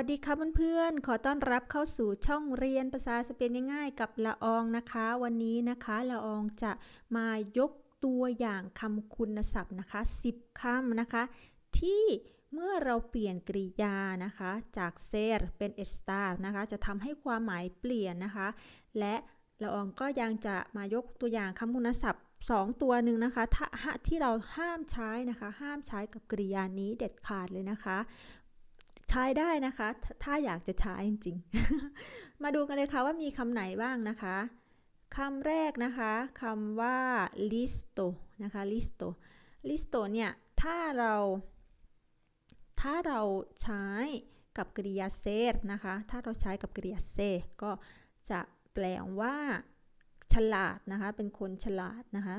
วัสดีค่ะเพื่อนๆ ขอต้อนรับเข้าสู่ช่องเรียนภาษาสเปนง่ายๆ กับละอองนะคะ วันนี้นะคะละอองจะมายกตัวอย่างคำคุณศัพท์นะคะ 10คำนะคะ ที่เมื่อเราเปลี่ยนกริยานะคะ จาก ser เป็น estar นะคะ จะทำให้ความหมายเปลี่ยนนะคะ และละอองก็ยังจะมายกตัวอย่างคำคุณศัพท์2ตัวหนึ่งนะคะถ้าที่เราห้ามใช้นะคะ ห้ามใช้กับกริยานี้เด็ดขาดเลยนะคะ ใช้ได้นะคะ ถ้าอยากจะใช้จริงๆ มาดูกันเลยค่ะว่ามีคำไหนบ้างนะคะคำแรกนะคะคำว่า listo นะคะ listo listo เนี่ยถ้าเราถ้าเราใช้กับกริยา ser นะคะ ถ้าเราใช้กับกริยา ser ก็จะแปลว่า ฉลาดนะคะ เป็นคนฉลาดนะคะ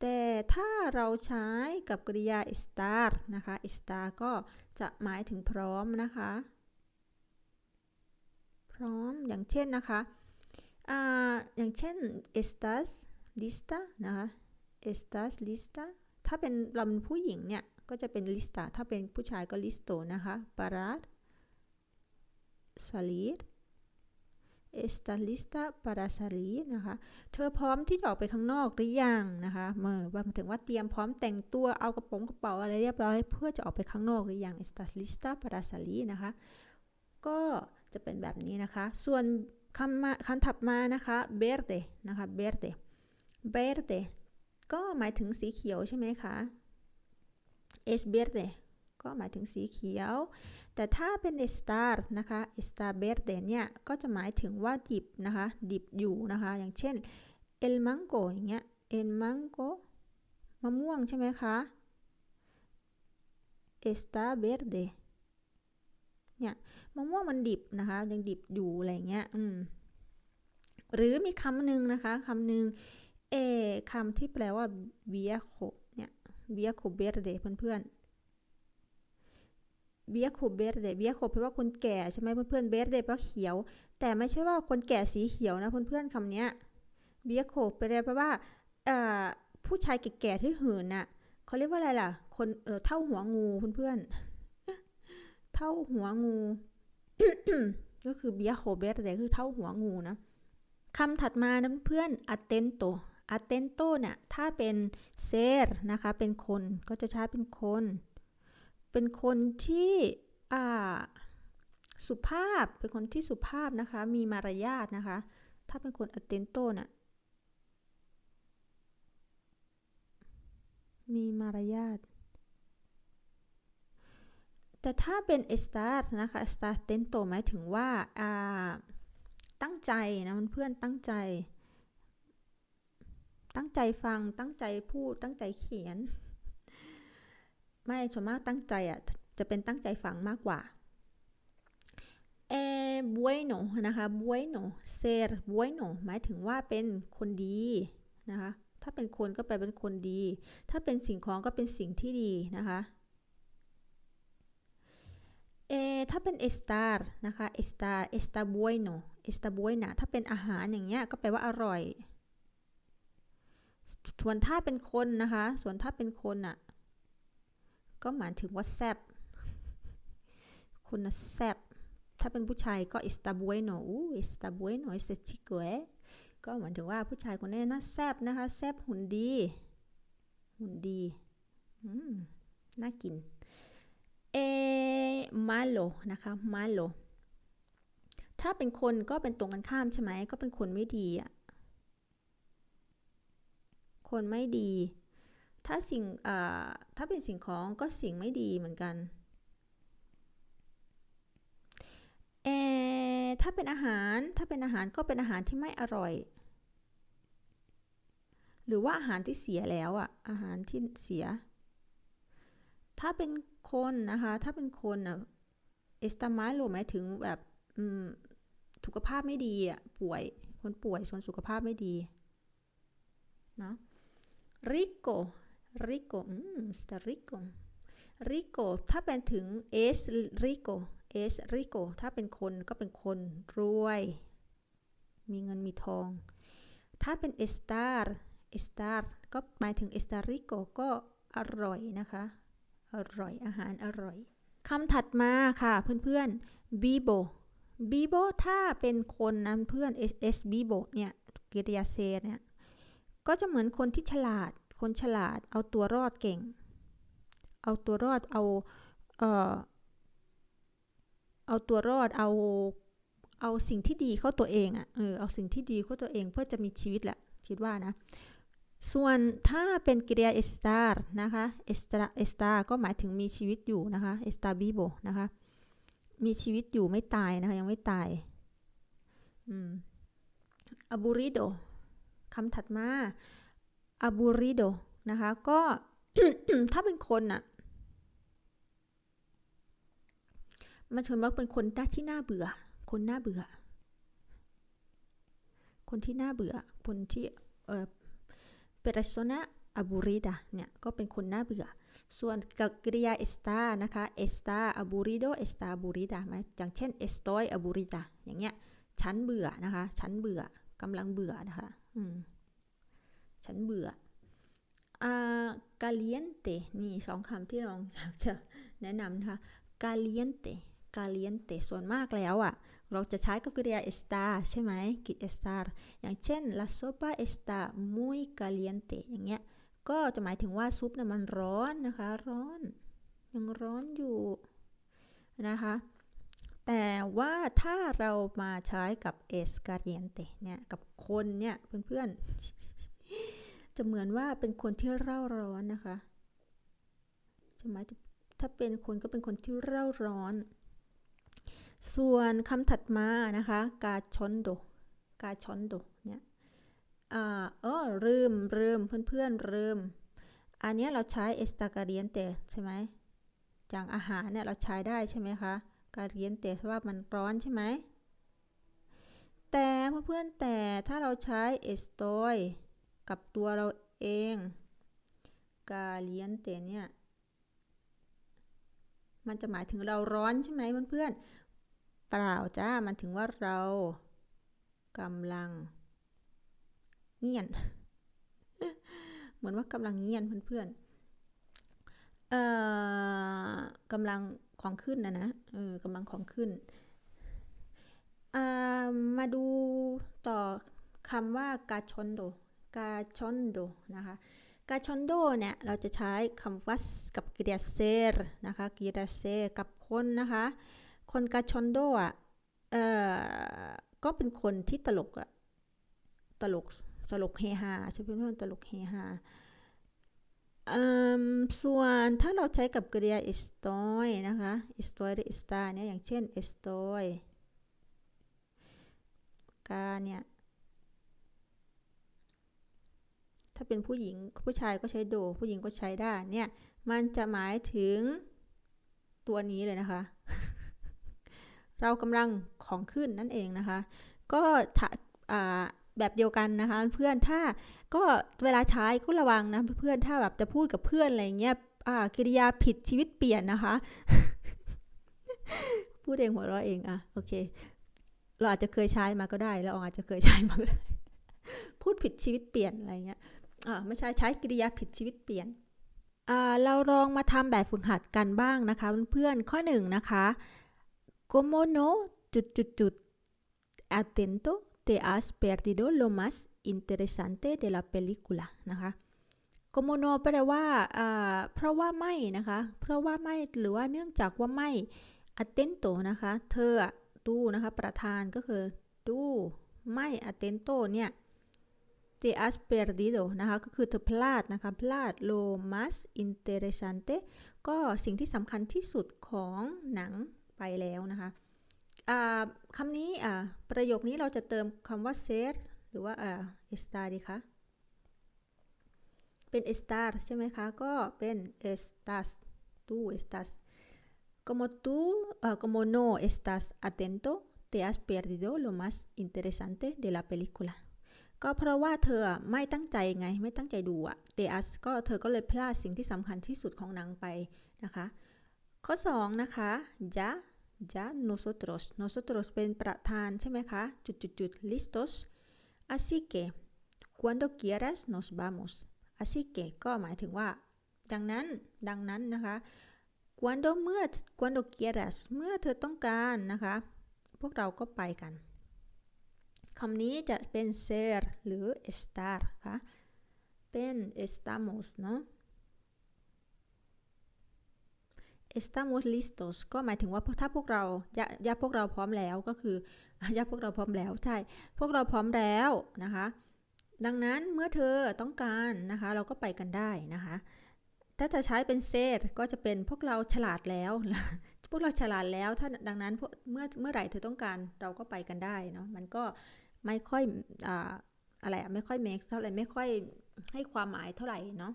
แต่ถ้าเราใช้กับกริยา estar นะคะ estar ก็จะหมายถึงพร้อมนะคะ พร้อมอย่างเช่นนะคะออย่างเช่น estás lista นะคะ estás lista ถ้าเป็นลำผู้หญิงเนี่ย ก็จะเป็น lista ถ้าเป็นผู้ชายก็ listo นะคะ para salir está lista para salir นะคะ เธอพร้อมที่จะออกไปข้างนอกหรือยังนะคะเมื่อว่าถึงว่าเตรียมพร้อมแต่งตัวเอากระโปรงกระเป๋าอะไรเรียบร้อย เพื่อจะออกไปข้างนอกหรือยัง está lista para salir นะคะ ก็จะเป็นแบบนี้นะคะ ส่วนคำคำถัดมานะคะ verde นะคะ verde verde ก็หมายถึงสีเขียวใช่ไหมคะ es verde ก็หมายถึงสีเขียว แต่ถ้าเป็น estar นะคะ estar verde เนี่ย ก็จะหมายถึงว่าดิบนะคะ ดิบอยู่นะคะ อย่างเช่น el mango อย่างเงี้ย el mango มะม่วงใช่ไหมคะ está verde เนี่ย มะม่วงมันดิบนะคะ ยังดิบอยู่อะไรเงี้ย อืม หรือมีคำหนึ่งนะคะคำหนึ่งเอคำที่แปลว่า viejo เนี่ย viejo verde เพื่อนๆ เบียโคเบรเดเบียโคแปลว่าคนแก่ใช่ไหมเพื่อนๆเบรเดแปลว่าเขียว แต่ไม่ใช่ว่าคนแก่สีเขียวนะเพื่อนๆคำนี้เบียโคแปลว่าผู้ชายแก่ๆที่หืนน่ะเขาเรียกว่าอะไรล่ะ คนเออเท่าหัวงูเพื่อนๆเท่าหัวงูก็คือเบียโคเบรเดคือเท่าหัวงูนะคำถัดมานะเพื่อน attento attento เนี่ยถ้าเป็น ser นะคะเป็นคนก็จะใช้เป็นคน เป็นคนที่สุภาพ เป็นคนที่สุภาพนะคะ มีมารยาทนะคะ ถ้าเป็นคน atento น่ะ มีมารยาท แต่ถ้าเป็น estar นะคะ estar atento หมายถึงว่าตั้งใจนะเพื่อนตั้งใจ ตั้งใจฟัง ตั้งใจพูด ตั้งใจเขียน ไม่ส่วนมากตั้งใจอะจะเป็นตั้งใจฟังมากกว่าเอ bueno นะคะ bueno ser bueno หมายถึงว่าเป็นคนดีนะคะ ถ้าเป็นคนก็แปลเป็นคนดี ถ้าเป็นสิ่งของก็เป็นสิ่งที่ดีนะคะเอถ้าเป็น estar นะคะ estar está bueno está buena ถ้าเป็นอาหารอย่างเงี้ยก็แปลว่าอร่อย ส่วนถ้าเป็นคนนะคะ ส่วนถ้าเป็นคนอะ ก็หมายถึงว่าแซบคนแซบถ้าเป็นผู้ชายก็ está bueno está bueno ese chico eh ก็หมายถึงว่าผู้ชายคนนี้น่าแซบนะคะ แซบหุ่นดี หุ่นดีอืมน่ากิน เอ malo นะคะ malo ถ้าเป็นคนก็เป็นตรงกันข้ามใช่ไหม ก็เป็นคนไม่ดีอะ คนไม่ดี ถ้าสิ่งถ้าเป็นสิ่งของก็สิ่งไม่ดีเหมือนกันเอถ้าเป็นอาหารถ้าเป็นอาหารก็เป็นอาหารที่ไม่อร่อย หรือว่าอาหารที่เสียแล้วอะอาหารที่เสีย ถ้าเป็นคนนะคะ ถ้าเป็นคนอะเอสตามาโลหมายถึงแบบสุขภาพไม่ดีอะป่วย คนป่วยส่วนสุขภาพไม่ดีนะริโก rico อืม está rico rico ถ้าเป็นถึง es rico es rico ถ้าเป็นคนก็เป็นคนรวย มีเงินมีทอง ถ้าเป็น estar estar ก็หมายถึง estar rico ก็อร่อยนะคะ อร่อยอาหารอร่อยคำถัดมาค่ะเพื่อนๆ bibo bibo ถ้าเป็นคนนะเพื่อน s bibo เนี่ยกริยาเซเนี่ยก็จะเหมือนคนที่ฉลาด คนฉลาด เอาตัวรอดเก่ง เอาตัวรอดเอาเอ่อเอาตัวรอดเอาเอาสิ่งที่ดีเข้าตัวเองอะ่ะเออเอาสิ่งที่ดีเข้าตัวเองเพื่อจะมีชีวิตแหละคิดว่านะ ส่วนถ้าเป็นกริยา estar นะคะ estar estar ก็หมายถึงมีชีวิตอยู่นะคะ estar vivo นะคะมีชีวิตอยู่ไม่ตายนะคะยังไม่ตายอืม aburrido คำถัดมา aburrido นะคะ ก็ถ้าเป็นคนน่ะ มันชวนว่าเป็นคนที่น่าเบื่อ คนน่าเบื่อ คนที่น่าเบื่อ คนที่เอ่อ persona aburrida เนี่ยก็เป็นคนน่าเบื่อ ส่วนกับกริยา está นะคะ está aburrido está aburrida ไหมอย่างเช่น estoy aburrida อย่างเงี้ย ฉันเบื่อนะคะ ฉันเบื่อกำลังเบื่อนะคะ อืม ฉันเบื่ออา caliente นี่สองคำที่เราอยากจะแนะนำนะคะ caliente caliente ส่วนมากแล้วอะ เราจะใช้กับกริยา estar ใช่ไหมกิจ estar อย่างเช่น la sopa está muy caliente อย่างเงี้ย ก็จะหมายถึงว่าซุปเนี่ยมันร้อนนะคะ ร้อน ยังร้อนอยู่นะคะ แต่ว่าถ้าเรามาใช้กับ es caliente เนี่ย กับคนเนี่ย เพื่อนๆ จะเหมือนว่าเป็นคนที่เร่าร้อนนะคะจะหมายถ้าเป็นคนก็เป็นคนที่เร่าร้อน ส่วนคำถัดมานะคะ กาชอนโด กาชอนโดเนี่ยอ่าเออลืมลืมเพื่อนๆลืมอันนี้เราใช้ esta caliente ใช่ไหมอย่างอาหารเนี่ยเราใช้ได้ใช่ไหมคะ caliente เพราะว่ามันร้อนใช่ไหมแต่เพื่อนๆแต่ถ้าเราใช้ estoy กับตัวเราเอง caliente เนี่ย มันจะหมายถึงเราร้อนใช่ไหมเพื่อนๆ เปล่าจ้า มันถึงว่าเรากำลังเงียน เหมือนว่ากำลังเงียนเพื่อนๆ เอ่อกำลังของขึ้นนะนะ เออกำลังของขึ้น อ่า มาดูต่อคำว่ากาชนโด กาชอนโดนะคะกาชอนโดเนี่ย เราจะใช้คำว่ากับกริยาเซร์นะคะกริยาเซรกับคนนะคะ คนกาชอนโดอะเอ่อก็เป็นคนที่ตลกอะตลกตลกเฮฮาใช่เพื่อนๆตลกเฮฮาส่วนถ้าเราใช้กับกริยา estoy นะคะ estoy หรือ está เนี่ยอย่างเช่น estoy กาเนี่ย ถ้าเป็นผู้หญิงผู้ชายก็ใช้โด ผู้หญิงก็ใช้ได้เนี่ย มันจะหมายถึงตัวนี้เลยนะคะ เรากำลังของขึ้นนั่นเองนะคะ ก็แบบเดียวกันนะคะ เพื่อนถ้าก็เวลาใช้ก็ระวังนะเพื่อนถ้าแบบจะพูดกับเพื่อนอะไรเงี้ยกิริยาผิดชีวิตเปลี่ยนนะคะ พูดเองหัวเราะเองอะโอเค เราอาจจะเคยใช้มาก็ได้เราอาจจะเคยใช้มาก็ได้ พูดผิดชีวิตเปลี่ยนอะไรเงี้ย อ่าไม่ใช่ใช้กิริยาผิดชีวิตเปลี่ยนเราลองมาทำแบบฝึกหัดกันบ้างนะคะ เพื่อนๆข้อหนึ่งนะคะ como no จุดจุดจุด atento te has perdido lo más interesante de la película นะคะ como no แปลว่า เพราะว่าไม่นะคะ เพราะว่าไม่หรือว่าเนื่องจากว่าไม่ atento นะคะ เธอตูนะคะ ประธานก็คือตูไม่ atento เนี่ย te has perdido นะคะก็คือเธอพลาดนะคะ พลาด lo más interesante ก็สิ่งที่สำคัญที่สุดของหนังไปแล้วนะคะคำนี้ประโยคนี้เราจะเติมคำว่า ser หรือว่า estar ดีคะ เป็น estar ใช่ไหมคะ ก็เป็น estás tú estás como tú como no estás atento te has perdido lo más interesante de la película ก็เพราะว่าเธอไม่ตั้งใจไง ไม่ตั้งใจดูอะ te has ก็เธอก็เลยพลาดสิ่งที่สำคัญที่สุดของนังไปนะคะ ข้อ 2 นะคะ ya ya nosotros nosotros เป็นประธานใช่ไหมคะ จุดจุดจุด listos así que cuando quieras nos vamos así que ก็หมายถึงว่า ดังนั้น ดังนั้นนะคะ cuando เมื่อ cuando quieras เมื่อเธอต้องการนะคะ พวกเราก็ไปกัน คำนี้จะเป็น ser หรือ estar ค่ะ เป็น estamos เนาะ estamos listos ก็หมายถึงว่าถ้าพวกเรายะยะพวกเราพร้อมแล้วก็คือยะพวกเราพร้อมแล้วใช่ พวกเราพร้อมแล้วนะคะ ดังนั้นเมื่อเธอต้องการนะคะ เราก็ไปกันได้นะคะ ถ้าจะใช้เป็นเซตก็จะเป็นพวกเราฉลาดแล้ว พวกเราฉลาดแล้ว ถ้าดังนั้นเมื่อเมื่อไหร่เธอต้องการเราก็ไปกันได้เนาะ มันก็ ไม่ค่อยอ่าอะไรอะไม่ค่อย make เท่าไหร่ไม่ค่อยให้ความหมายเท่าไหร่เนาะ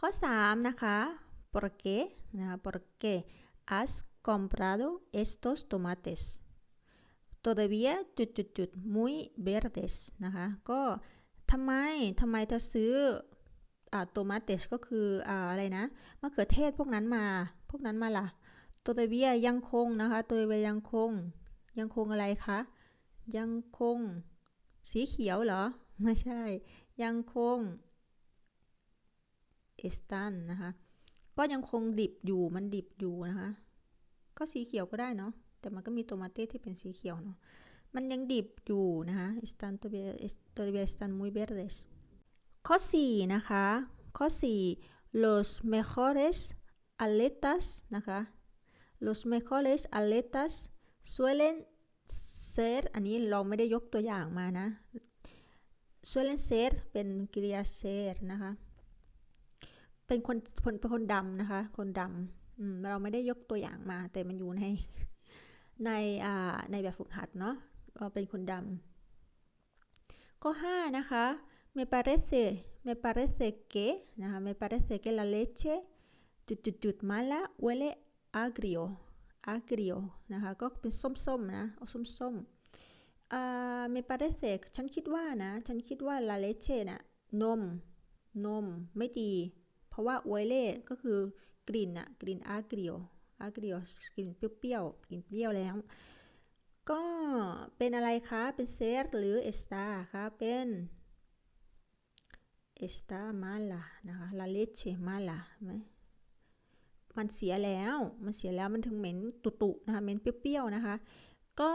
ข้อ 3 นะคะ por qué นะคะ por qué has comprado estos tomates todavía จุดจุดจุด muy verdes นะคะก็ทำไมทำไมเธอซื้ออ่า tomates ก็คืออ่าอะไรนะมะเขือเทศพวกนั้นมา พวกนั้นมาล่ะ todavía ยังคงนะคะ todavía ยังคงยังคงอะไรคะ ยังคง สีเขียวเหรอ ไม่ใช่ ยังคง están นนะคะ ก็ยังคงดิบอยู่มันดิบอยู่นะคะ ก็สีเขียวก็ได้เนาะแต่มันก็มีโตมาเต้ที่เป็นสีเขียวเนาะมันยังดิบอยู่นะคะ están todavía todavía están muy verdes ข้อ 4 นะคะ ข้อ 4 los mejores atletas นะคะ los mejores atletas suelen ser อันนี้เราไม่ได้ยกตัวอย่างมานะ suelen ser เป็นกริยา ser นะคะ เป็นคนคนเป็นคนดำนะคะ คนดำเราไม่ได้ยกตัวอย่างมา แต่มันอยู่ในในอ่าในแบบฝึกหัดเนาะก็เป็นคนดำข้อ5นะคะ me parece me parece que นะคะ me parece que la leche จุดจุดจุด mala huele agrio agrio นะคะก็เป็นส้มๆนะเอาส้มๆอ่า me parece ฉันคิดว่านะ ฉันคิดว่า la leche น่ะนม นมไม่ดี เพราะว่า huele ก็คือกลิ่นอะกลิ่น agrio agrio กลิ่นเปรี้ยวๆกลิ่นเปรี้ยวแล้ว ก็เป็นอะไรคะ เป็น ser หรือ está คะเป็น está mala นะคะ la leche mala ไหม มันเสียแล้ว มันเสียแล้วมันถึงเหม็นตุๆนะคะเหม็นเปรี้ยวๆนะคะ ก็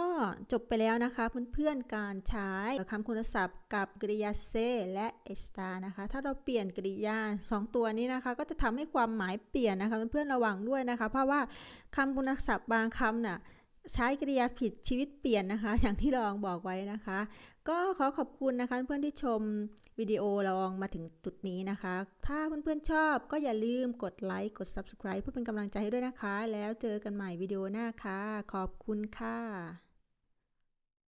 จบไปแล้วนะคะเพื่อนๆการใช้คำคุณศัพท์กับกริยาเซและเอสตานะคะ ถ้าเราเปลี่ยนกริยา 2 ตัวนี้นะคะ ก็จะทำให้ความหมายเปลี่ยนนะคะเพื่อนๆระวังด้วยนะคะ เพราะว่าคำคุณศัพท์บางคำน่ะ ใช้กริยาผิดชีวิตเปลี่ยนนะคะ อย่างที่ลองบอกไว้นะคะ ก็ขอขอบคุณนะคะ เพื่อนที่ชมวิดีโอลองมาถึงจุดนี้นะคะ ถ้าเพื่อนๆชอบก็อย่าลืมกดไลค์กด subscribe เพื่อเป็นกำลังใจให้ด้วยนะคะ แล้วเจอกันใหม่วิดีโอหน้าค่ะ ขอบคุณค่ะ